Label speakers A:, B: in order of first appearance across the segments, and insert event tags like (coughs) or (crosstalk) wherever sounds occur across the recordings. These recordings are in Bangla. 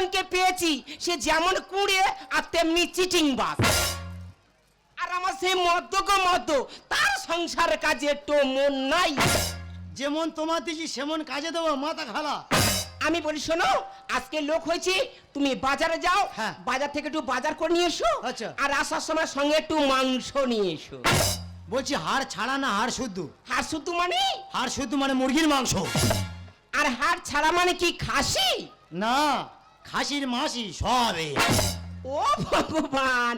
A: একজনকে পেয়েছি সে যেমন কুড়ে আর তেমনি চিটিং বাস। আর আমার সেই মদ্য গো মদ্য তার সংসার কাজে একটু মন নাই।
B: যেমন তোমার দিছি সেমন কাজে দেবো মাথা খালা।
A: আমি বলি শোনো আজকে লোক হয়েছি তুমি বাজারে যাও
B: হ্যাঁ।
A: বাজার থেকে একটু বাজার করে নিয়ে এসো
B: আচ্ছা।
A: আর আসার সময় সঙ্গে একটু মাংস নিয়ে এসো।
B: বলছি হাড় ছাড়া না হাড় শুদ্ধ?
A: হাড় শুধু মানে?
B: হাড় শুদ্ধ মানে মুরগির মাংস।
A: আর হাড় ছাড়া মানে কি খাসি?
B: না। খাসির মাসি সবে
A: ও ভগবান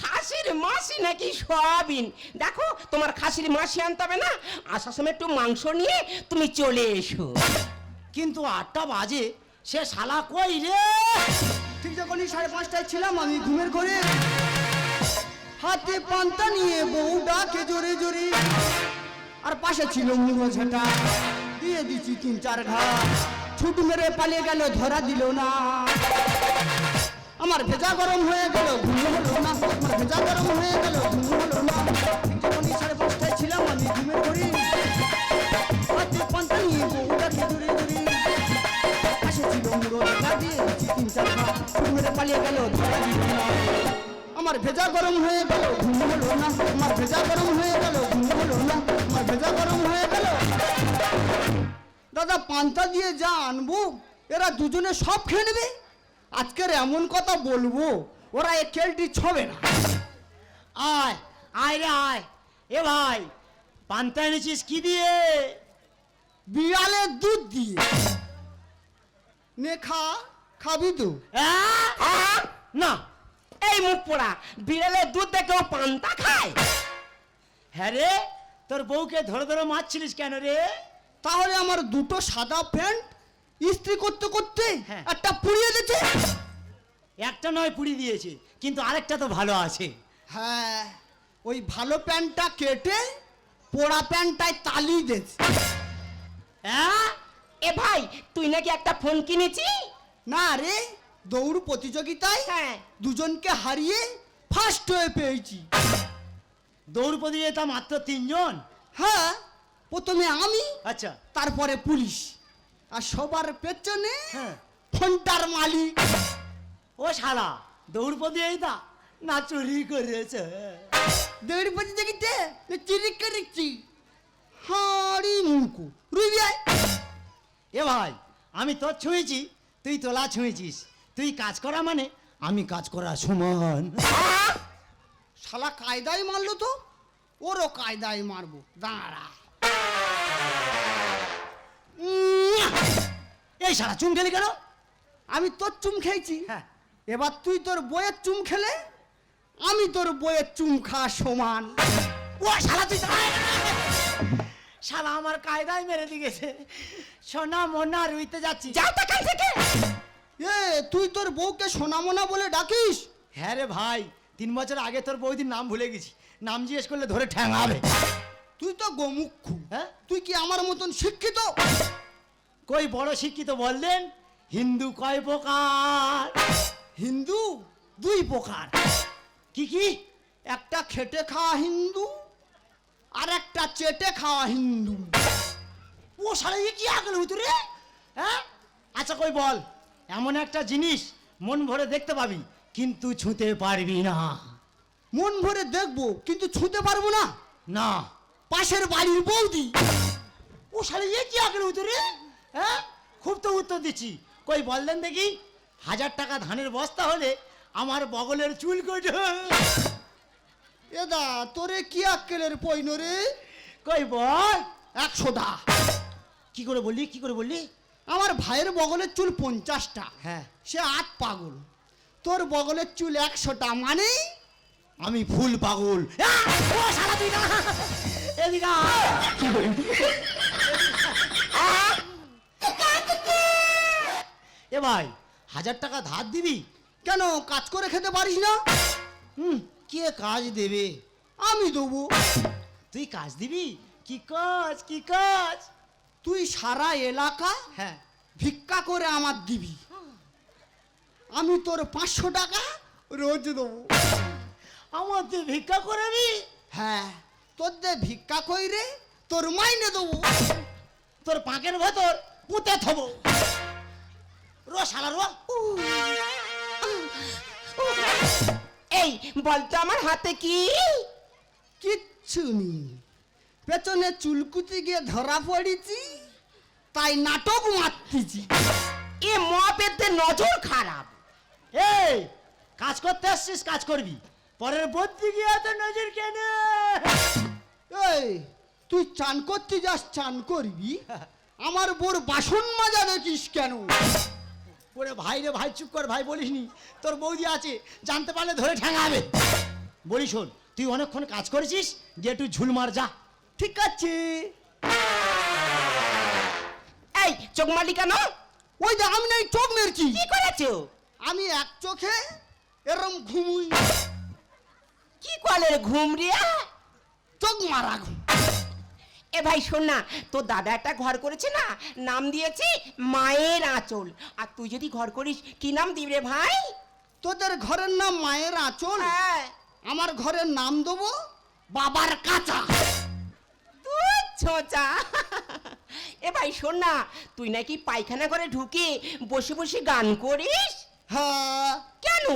A: খাসির মাসি নাকি সয়াবিন? দেখো তোমার খাসির মাসি আনতে হবে না? আসার সময় একটু মাংস নিয়ে তুমি চলে এসো।
B: কিন্তু আটটা বাজে সে শালা কই রে?
C: ঠিক যখনই সাড়ে পাঁচটায় ছিলাম আমি ঘুমের ঘরে। হাতে পান্তা নিয়ে বউ ডাকে জোরে জোরে। আর পাশে ছিল মুড়ো ঝাঁটা। দিয়ে দিচ্ছি তিন চার ঘা। ছুট মেরে পালিয়ে গেল, ধরা দিল না। আমার ভেজা গরম হয়ে গেল, ঘুম হলো না। আমার ভেজা গরম হয়ে গেল, ঘুম হলো না। যখনই সাড়ে পাঁচটায় ছিলাম, আমি ছিল মুড়ো ঝাঁটা দিয়ে তিন চার ছুট মেরে পালিয়ে গেল, ধরা দিল না। আমার ভেজা গরম হয়ে গেল, ঘুম হলো না। আমার ভেজা গরম হয়ে গেল, ঘুম হলো না। আমার ভেজা গরম হয়ে গেল। দাদা পান্তা দিয়ে যা আনব, এরা দুজনে সব খেয়ে নেবে। আজকের এমন কথা বলব, ওরা এ কেলটি ছবে না।
B: আয় আয় রে আয়। এ ভাই, পান্তা এনেছিস কি দিয়ে?
C: বিড়ালের দুধ দিয়ে। নে খা, খাবি তো!
B: না,
A: এই মুখ পোড়া বিড়ালের দুধ দেখেও পান্তা খায়?
B: হ্যাঁ রে, তোর বউকে ধরে ধরে মারছিলিস কেন রে?
C: তাহলে আমার দুটো সাদা প্যান্ট ইস্ত্রি করতে করতে
B: হ্যাঁ।
C: একটা পুড়িয়ে দিতে
B: একটা নয় পুড়ি দিয়েছে। কিন্তু আরেকটা তো ভালো আছে।
C: হ্যাঁ ওই ভালো প্যান্টটা কেটে পোড়া প্যান্টটায় তালি দিয়েছে।
B: হ্যাঁ
A: এ ভাই তুই নাকি একটা ফোন কিনেছি
C: না রে দৌড় প্রতিযোগিতায়
A: হ্যাঁ।
C: দুজনকে হারিয়ে ফার্স্ট হয়ে পেয়েছি।
B: দৌড় প্রতিযোগিতা মাত্র তিনজন?
C: হ্যাঁ। প্রথমে আমি
B: আচ্ছা।
C: তারপরে পুলিশ। আর সবার পেছনে
B: হ্যাঁ।
C: ফোনটার মালিক।
B: ও শালা এই প্রতিযোগিতা না চুরি করেছে।
C: দৌড় প্রতিযোগিতা চিরি করেছি হাড়ি মুখু রুই।
B: এ ভাই আমি তোর ছুঁয়েছি তুই তোলা ছুঁয়েছিস তুই কাজ করা মানে আমি কাজ করা সমান।
C: শালা কায়দায় মারলো তো? ওরও কায়দায় মারবো। দাঁড়া।
B: এই সারা চুম খেলি কেন?
C: আমি তোর চুম খেয়েছি।
B: হ্যাঁ।
C: এবার তুই তোর বইয়ের চুম খেলে আমি তোর বইয়ের চুম খাওয়া সমান।
B: ও শালা তুই শালা। আমার কায়দায় মেরে দিয়েছে সোনা মোনা রুইতে যাচ্ছি।
A: তো থেকে।
C: এ তুই তোর বউকে সোনামোনা বলে ডাকিস?
B: হ্যাঁ রে ভাই তিন বছর আগে তোর বৌদির নাম ভুলে গেছি। নাম জিজ্ঞেস করলে ধরে ঠ্যাঙাবে।
C: তুই তো গোমুক্ষু
B: হ্যাঁ?
C: তুই কি আমার মতন শিক্ষিত?
B: কই বড় শিক্ষিত বললেন? হিন্দু কয় প্রকার?
C: হিন্দু
B: দুই প্রকার। কি কি?
C: একটা খেটে খাওয়া হিন্দু আর একটা চেটে খাওয়া হিন্দু।
B: ও সারা কি আগল হইতো রে হ্যাঁ? আচ্ছা কই বল। এমন একটা জিনিস মন ভরে দেখতে পাবি কিন্তু ছুঁতে পারবি না।
C: মন ভরে দেখব কিন্তু ছুঁতে পারব না?
B: না।
C: পাশের বাড়ির বৌদি।
B: ও শালা এ কি আগল হইতো রে? হ্যাঁ? খুব তো উত্তর দিচ্ছি। কই বললেন দেখি হাজার টাকা ধানের বস্তা হলে আমার বগলের চুল কটে
C: এদা তোরে কি আক্কেলের পৈন রে?
B: কই বল
C: একশো দা।
B: কি করে বললি কি করে বললি?
C: আমার ভাইয়ের বগলের চুল পঞ্চাশটা।
B: হ্যাঁ।
C: সে আট পাগল। তোর বগলের চুল একশোটা মানে
B: আমি ফুল পাগল! ও শালা তুই না এদিকে এ ভাই হাজার টাকা ধার দিবি?
C: কেন কাজ করে খেতে পারিস না?
B: হুম কে কাজ দেবে?
C: আমি দেবো।
B: তুই কাজ দিবি? কি কাজ কি কাজ?
C: তুই সারা এলাকা
B: হ্যাঁ।
C: ভিক্ষা করে আমার দিবি। আমি তোর পাঁচশো টাকা রোজ দেবো।
B: আমার তুই ভিক্ষা করবি?
C: হ্যাঁ। তোর দে ভিক্ষা কইরে তোর মাইনে দেবো
B: তোর পাকের ভেতর পুঁতে থব। রো শালা রো।
A: এই বলতো আমার হাতে কি?
C: কিচ্ছু নেই পেছনে চুলকুচি গিয়ে ধরা পড়েছি তাই নাটক মারতেছি।
A: এ মপেতে নজর খারাপ।
B: এই কাজ করতে আসছিস কাজ করবি। পরের বদ্যি গিয়ে এত নজর কেন?
C: এই তুই চান করতে যাস চান করবি? আমার বোর বাসন মাজা দেখিস কেন?
B: ওরে ভাই রে ভাই চুপ কর ভাই বলিসনি। তোর বৌদি আছে জানতে পারলে ধরে ঠ্যাঙাবে বলি শোন তুই অনেকক্ষণ কাজ করেছিস যে একটু ঝুলমার যা।
C: ঠিক আছে।
A: এই চোখ মালি কেন?
C: ওই যে আমি নাই চোখ মেরছি।
A: কি করেছ?
C: আমি এক চোখে এরম ঘুমুই।
A: কি কলের ঘুম রে?
C: চোখ মারা ঘুম।
A: এ ভাই শোন না তোর দাদা একটা ঘর করেছে না? নাম দিয়েছে মায়ের আঁচল। আর তুই যদি ঘর করিস কি নাম দিবি রে ভাই?
C: তোদের ঘরের নাম মায়ের আঁচল?
A: হ্যাঁ।
C: আমার ঘরের নাম দেবো বাবার কাঁচা।
A: তুই ছোচা। এ ভাই শোন না তুই নাকি পায়খানা করে ঢুকে বসে বসে গান করিস?
C: হ্যাঁ।
A: কেন?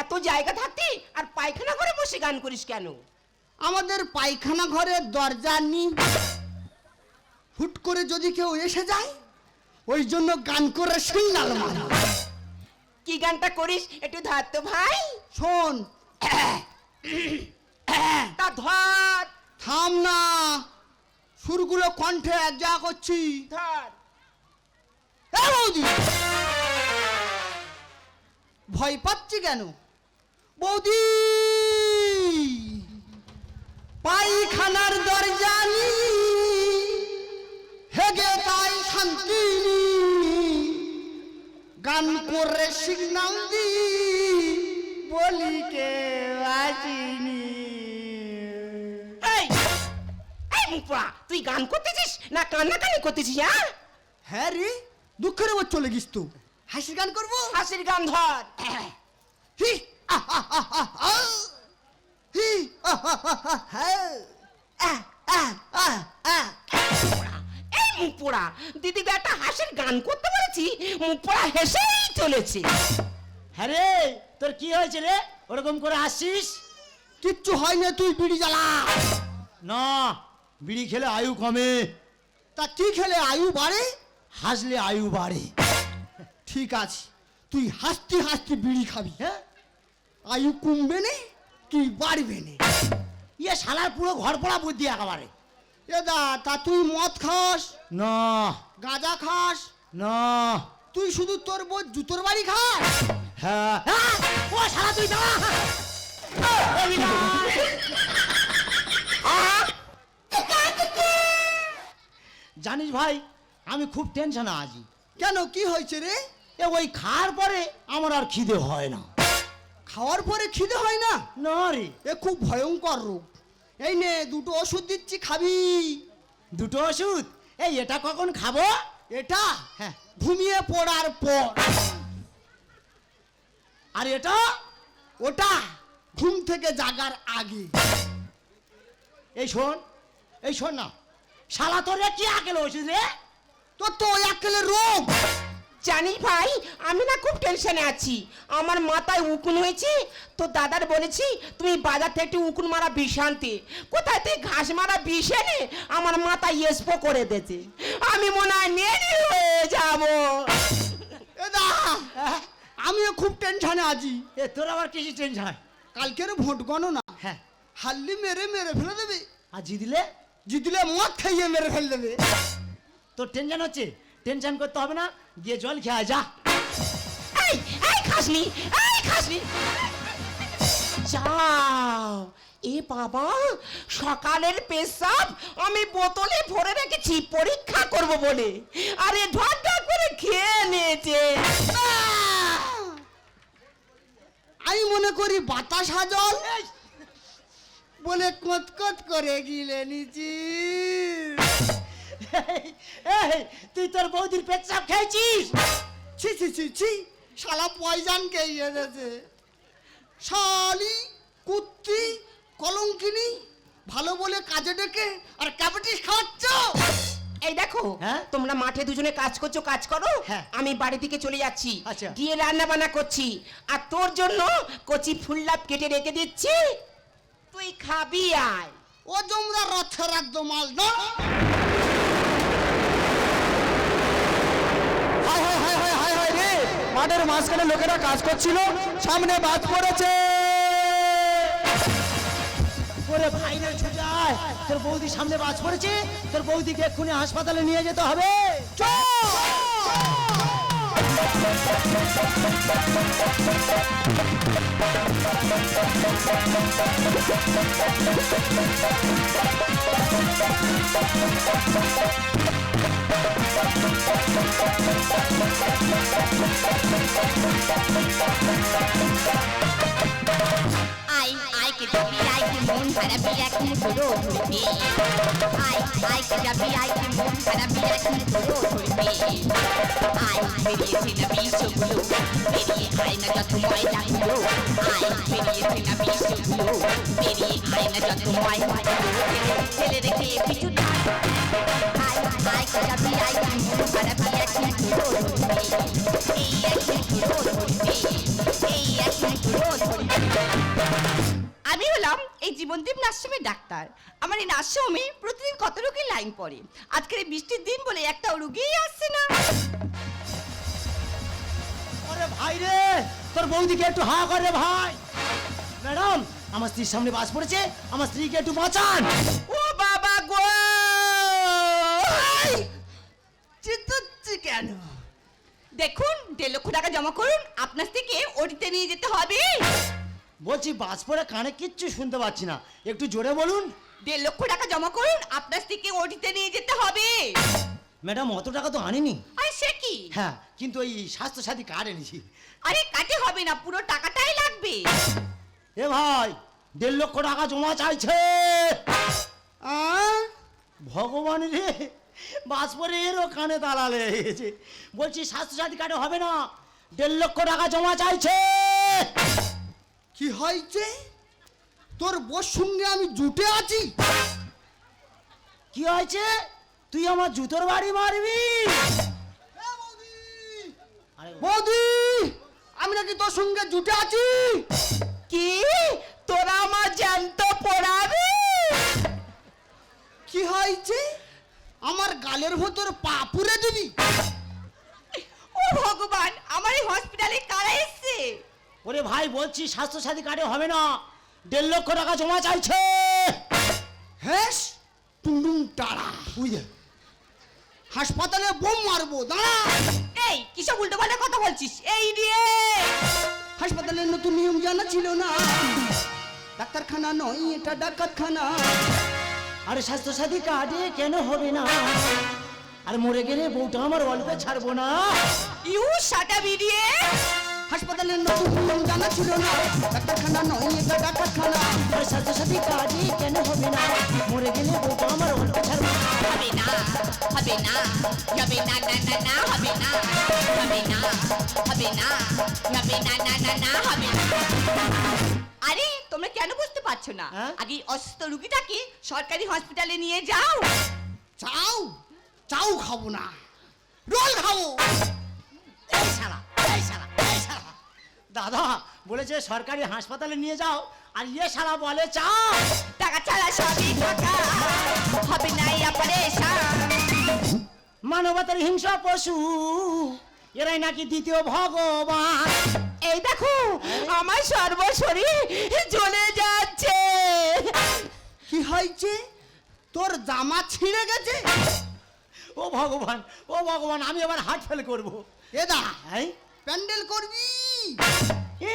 A: এত জায়গা থাকতে আর পায়খানা করে বসে গান করিস কেন?
C: আমাদের পায়খানা ঘরের দরজা নি হুট করে যদি কেউ এসে যায় ওই জন্য গান করে মারা
A: কি গানটা করিস একটু ধর তো ভাই।
C: শোন।
A: তা ধর।
C: থাম না। সুরগুলো কণ্ঠে এক যা করছি।
A: ধর।
C: বৌদি। ভয় পাচ্ছি কেন? বৌদি! পায়খানার দরজা নি। হেগে তাই শান্তি। গান করে সিগনাল দি। বলি কে আসিনি
A: এই এই মুখপোড়া তুই গান করতেছিস না কান্নাকানি করতেছিস হ্যাঁ?
C: হ্যাঁ রে দুঃখের ওপর চলে গিস তো। হাসির গান করব?
A: হাসির গান ধর। (coughs)
C: হি। হি।
A: এই মুখপোড়া দিদি একটা হাসির গান করতে বলেছি মুখপোড়া হেসেই চলেছে।
B: হ্যাঁ রে তোর কি হয়েছে রে? ওরকম করে আসছিস
C: কিচ্ছু হয় না তুই বিড়ি জ্বালা।
B: না বিড়ি খেলে আয়ু কমে।
C: তা কি খেলে আয়ু বাড়ে?
B: হাসলে আয়ু বাড়ে।
C: ঠিক আছে তুই হাসতে হাসতে বিড়ি খাবি হ্যাঁ? আয়ু কমবে নে কি বাড়বে নে।
B: ইয়ে শালার পুরো ঘর পড়া বুদ্ধি একেবারে।
C: এ দা তা তুই মদ খাস?
B: না।
C: গাঁজা খাস?
B: না।
C: তুই শুধু তোর বোধ জুতোর বাড়ি খাস?
B: হ্যাঁ! ও শালা তুই দাঁড়া। জানিস ভাই আমি খুব টেনশনে আছি।
C: কেন কি হয়েছে রে?
B: এ ওই খাওয়ার পরে আমার আর খিদে হয় না।
C: খাওয়ার পরে খিদে হয় না?
B: না রে।
C: এ খুব ভয়ঙ্কর রোগ। এই নে দুটো ওষুধ দিচ্ছি খাবি।
B: দুটো ওষুধ? এই এটা কখন খাব?
C: এটা
B: হ্যাঁ
C: ঘুমিয়ে পড়ার পর।
B: আর এটা?
C: ওটা ঘুম থেকে জাগার আগে।
B: এই শোন এই শোন না। শালা তোর কি আকেল ওষুধ রে?
C: তোর তো ওই একেলে রোগ।
A: জানিস ভাই আমি না খুব টেনশনে আছি। আমার মাথায় উকুন হয়েছে তো দাদার বলেছি তুমি বাজার থেকে একটু উকুন মারা বিষ আনতে। কোথায় তুই ঘাস মারা বিষ এনে আমার মাথায় স্পো করে দিয়েছে আমি মনে হয় নেড়ি হয়ে যাব।
C: আমিও খুব টেনশনে আছি।
B: এ তোর আবার কিছু টেনশন
C: কালকের ভোট গণনা।
B: হ্যাঁ।
C: হাল্লি মেরে মেরে ফেলে দেবে।
B: আর জিতলে?
C: জিতলে মদ খাইয়ে মেরে ফেলে দেবে।
B: তোর টেনশন হচ্ছে? টেনশন করতে হবে না। গিয়ে জল খেয়ে যা।
A: এই খাসনি এই খাসনি। চাও এ বাবা সকালের পেশাব আমি বোতলে ভরে রেখেছি পরীক্ষা করব বলে। আরে ঢাকা করে খেয়ে নিয়েছে। আমি মনে করি বাতাস হাজল বলে
C: কত কত করে গিলে নিচি।
B: এই, তুই তোর বৌদির পেচ্ছাপ খেয়েছিস?
C: ছি ছি ছি ছি। শালা পয়জান কে এনেছে? শালি কুত্তি কলঙ্কিনি ভালো বলে কাজে ডেকে আর ক্যাপিটিস খাওয়াচ্ছ?
A: এই দেখো
B: হ্যাঁ?
A: তোমরা মাঠে দুজনে কাজ করছ কাজ করো।
B: হ্যাঁ।
A: আমি বাড়ি থেকে চলে যাচ্ছি।
B: আচ্ছা।
A: গিয়ে রান্না বান্না করছি। আর তোর জন্য কচি ফুললাপ কেটে রেখে দিচ্ছি। তুই খাবি আয়।
C: ও জমরা রথের একদম মাল না
D: হায় হায় হায় হায় হায় হায় রে মাঠের মাঝখানে লোকেরা কাজ করছিল, সামনে বাদ পড়েছে।
B: তোর সামনে তোর বৌদিকে হাসপাতালে নিয়ে যেতে হবে।
E: আই খারাপি এখন ধরো ধরবে আই কে যাবি আই কে মন খারাপি এখন ধরো ধরবে আই বেরিয়েছে না বিষগুলো বেরিয়ে আয় না যত ময়লাগুলো আই বেরিয়েছে না বিষগুলো বেরিয়ে আয় না যত ময়লাগুলো ছেলে রেখে পিছু আই আমি হলাম এই জীবনদীপ নার্সিংয়ের ডাক্তার। আমার এই নার্সিংহোমে প্রতিদিন কত রোগীর লাইন পড়ে? আজকের এই বৃষ্টির দিন বলে একটা রুগীই আসছে না।
B: ওরে ভাই রে তোর বৌদিকে একটু হা করে ভাই। ম্যাডাম আমার স্ত্রীর সামনে বাজ পড়েছে আমার স্ত্রীকে একটু বাঁচান।
A: ও বাবা গো!
C: চিত্তি কেন?
E: দেখুন দেড় লক্ষ টাকা জমা করুন আপনার থেকে ওটিতে নিয়ে যেতে হবে।
B: বলছি বাজ পড়ে কানে কিচ্ছু শুনতে পাচ্ছি না। একটু জোরে বলুন।
E: দেড় লক্ষ টাকা জমা করুন আপনার থেকে ওটিতে নিয়ে যেতে হবে।
B: ম্যাডাম অত টাকা তো আনিনি।
E: আরে সে কি?
B: হ্যাঁ কিন্তু ওই স্বাস্থ্য সাথী কার্ড এনেছি।
E: আরে কাটে হবে না পুরো টাকাটাই লাগবে।
B: এ ভাই দেড় লক্ষ টাকা জমা চাইছে। ভগবান রে! বাস পরে এরও কানে তালা লেগেছে বলছি স্বাস্থ্য সাথী কার্ডে হবে না? দেড় লক্ষ টাকা জমা চাইছে।
C: কি হয়েছে? তোর বোর সঙ্গে আমি জুটে আছি?
B: কি হয়েছে? তুই আমার জুতোর বাড়ি মারবি?
C: বৌদি আমি নাকি তোর সঙ্গে জুটে আছি?
A: কি? তোরা আমার জ্যান্ত পড়াবি?
C: কি হয়েছে? আমার গালের ভেতর পা পুরে দিবি?
E: ও ভগবান আমার এই হসপিটালে কারা এসছে?
B: ওরে ভাই বলছি স্বাস্থ্য সাথী কার্ডে হবে না। দেড় লক্ষ টাকা জমা চাইছে।
C: হেস টুডুম টাড়া। বুঝে হাসপাতালে বোম মারবো দাঁড়া।
E: এই কিসব উল্টো পাল্টা কথা বলছিস? এই রে
C: হাসপাতালের নতুন নিয়ম জানা ছিল না। ডাক্তারখানা নয় এটা ডাকাতখানা।
B: আরে স্বাস্থ্য সাথী কার্ডে কেন হবে না? আর মরে গেলে বউটা আমার অল্পে ছাড়বো না।
E: ইউ সাটা বিডিয়ে।
C: হাসপাতালের নতুন নিয়ম জানা ছিল না। ডাক্তারখানা নয় এটা ডাকাতখানা
B: আর স্বাস্থ্য সাথী কার্ডে কেন হবে না? মরে গেলে বউটা আমার অল্পে ছাড়বো না।
E: হবে না হবে না হবে না না না না হবে না হবে না হবে না হবে না না না না হবে না। তোমরা কেন বুঝতে পারছ না?
B: হ্যাঁ?
E: আগে এই অসুস্থ রুগীটাকে সরকারি হসপিটালে নিয়ে যাও।
C: চাও? চাও খাব না। রোল খাব।
B: এই এই এই দাদা বলেছে সরকারি হাসপাতালে নিয়ে যাও। আর ইয়ে শালা বলে চাও?
E: টাকা ছাড়া সবই টাকা হবে না এই অপারেশন
B: মানবতার হিংসা পশু এরাই নাকি দ্বিতীয় ভগবান।
A: এই দেখো আমার সর্বশরী জ্বলে যাচ্ছে।
C: কি হয়েছে? তোর জামা ছিঁড়ে গেছে?
B: ও ভগবান ও ভগবান আমি আবার হার্ট ফেল করব।
C: এদা
B: এই?
C: প্যান্ডেল করবি?
B: এ,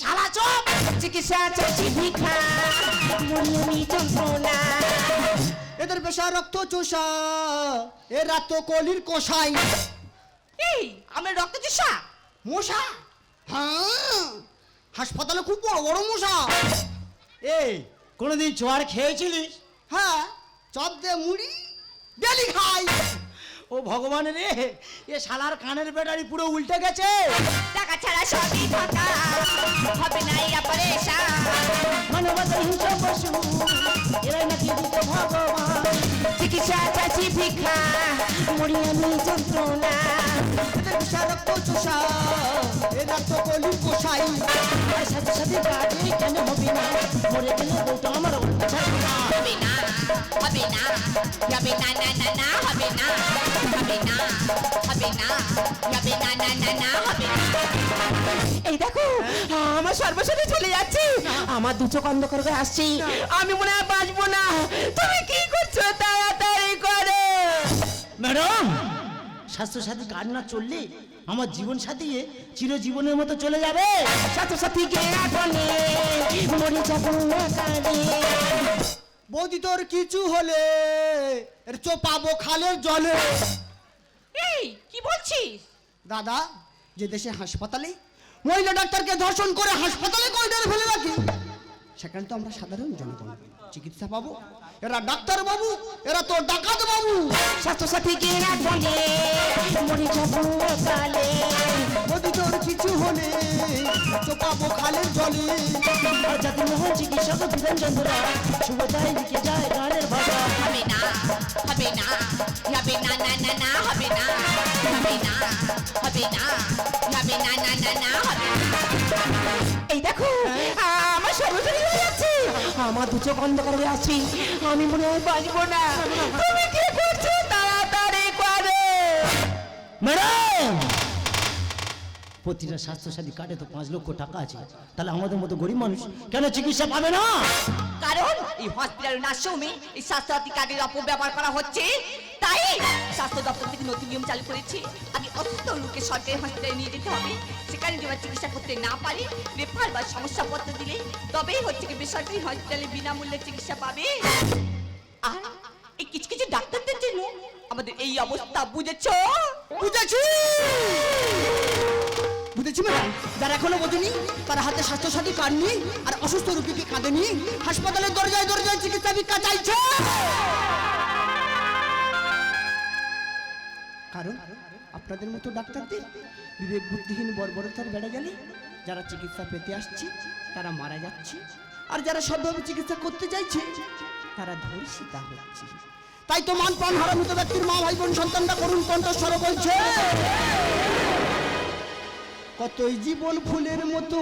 B: শালা চপ!
A: চিকিৎসা চলছি ভিখা মরিয়মি যন্ত্রণা।
C: এদের পেশা রক্ত চোষা এ রাত কলির কষাই
E: এই আমরা রক্ত চোষা?
C: মশা? হ্যাঁ? হাসপাতালে খুব বড় বড় মশা।
B: এই কোনোদিন চোয়ার খেয়েছিলিস?
C: হ্যাঁ চপ দিয়ে মুড়ি ডেলি খাই।
B: ও ভগবান রে এ শালার কানের ব্যাটারি পুরো উল্টে গেছে।
E: টাকা ছাড়া সবই ফাঁকা হবে না এই অপারেশন।
B: মানবতা হিংসা পশু এরাই নাকি দিত ভগবান।
A: চিকিৎসা চাষি ভিক্ষা মরি আমি যন্ত্রণা।
C: রক্ত চোষা। এ রক্ত কলি পোষাই
B: আর সাথে সাথে কাজে কেন হবে না? মরে গেলে বউটা আমার উল্টে না
E: হবে না হবে না হবে না না না না হবে না হবে না হবে না হবে না না না না হবে
A: এই দেখো আমার সর্বসাথে চলে যাচ্ছে। আমার দু চোখ অন্ধকার করে আসছি। আমি মনে হয় বাঁচবো না। তুমি কি করছ? তাড়াতাড়ি করো।
B: ম্যাডাম স্বাস্থ্যসাথী কার্ড না চললে আমার জীবন সাথী চিরজীবনের মতো চলে যাবে?
A: সাথী কে মরে যাব একারে
C: বৌদি তোর কিছু হলে এর চোপাবো খালের জলে।
E: এই কি বলছিস?
C: দাদা যে দেশে হাসপাতালে মহিলা ডাক্তারকে ধর্ষণ করে হাসপাতালে কয়টারে ফেলে রাখি? সেখানে তো আমরা সাধারণ জনগণ। চিকিৎসা পাবো। এরা ডাক্তার বাবু এরা তো ডাকাত বাবু।
A: স্বাস্থ্যসাথী কে আপনে মরে যাব একালে
C: যদি তোর কিছু হলে চোপাবো খালের জলে।
B: আর যাতে মহান চিকিৎসক বিধান চন্দ্রা লিখে যায় গানের ভাষা।
E: হবে না হবে না হবে না না না হবে না হবে না হবে না।
A: আমার দু চোখ অন্ধকার হয়ে আসছি আমি মনে হয় বাঁচবো না। তুমি কি করছ তাড়াতাড়ি করো?
B: ম্যাডাম! প্রতিটা স্বাস্থ্যসাথী কার্ডে তো পাঁচ লক্ষ টাকা আছে। তাহলে আমাদের মতো গরিব মানুষ কেন চিকিৎসা পাবে না?
E: কারণ এই হসপিটাল নার্সিংহোমে এই স্বাস্থ্যসাথী কার্ডের অপব্যবহার করা হচ্ছে। তাই স্বাস্থ্য দপ্তর থেকে নতুন নিয়ম চালু করেছে। আগে অসুস্থ লোককে সরকারি হসপিটালে নিয়ে যেতে হবে। সেখানে যদি চিকিৎসা করতে না পারে রেফার বা সমস্যাপত্র দিলে তবেই হচ্ছে কি বেসরকারি হসপিটালে বিনামূল্যে চিকিৎসা পাবে। আর এই কিছু কিছু ডাক্তারদের জন্য আমাদের এই অবস্থা বুঝেছ?
C: বুঝেছি! বুঝেছি ম্যাডাম যারা এখনও বোঝেনি, তারা হাতে স্বাস্থ্যসাথী কার্ড নিয়ে আর অসুস্থ রোগীকে কাঁধে নিয়ে হাসপাতালের দরজায় দরজায় চিকিৎসা ভিক্ষা চাইছে। কারণ আপনাদের মতো ডাক্তারদের বিবেক বুদ্ধিহীন বর্বরতার বেড়ে গেলে যারা চিকিৎসা পেতে আসছে, তারা মারা যাচ্ছে। আর যারা সবভাবে চিকিৎসা করতে চাইছে, তারা ধর্ষিতা হচ্ছে। তাই তো মান প্রাণ হারামিত ব্যক্তির মা, ভাই, বোন, সন্তানরা করুণ কণ্ঠস্বর বলছে। কতই জীবন ফুলের মতো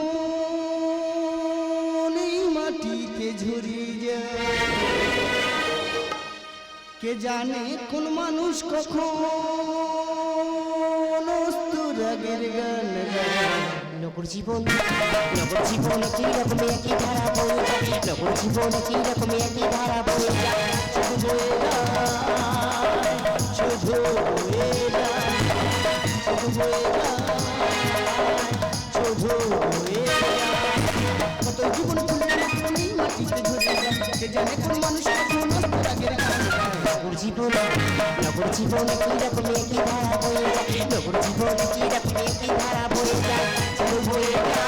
C: এই মাটিতে ঝরিয়ে কে জানে কোন মানুষ কখন অস্তুরাগের গান
A: নগর জীবন নগর জীবন কি রকম একই ধারা বয়ে নগর জীবন কি রকম একই ধারা বয়ে নগর জীবন কি রকম একই ধারা বয়ে যায় নগর জীবন কি রকম ধারা বয়ে যায় বয়ে যায়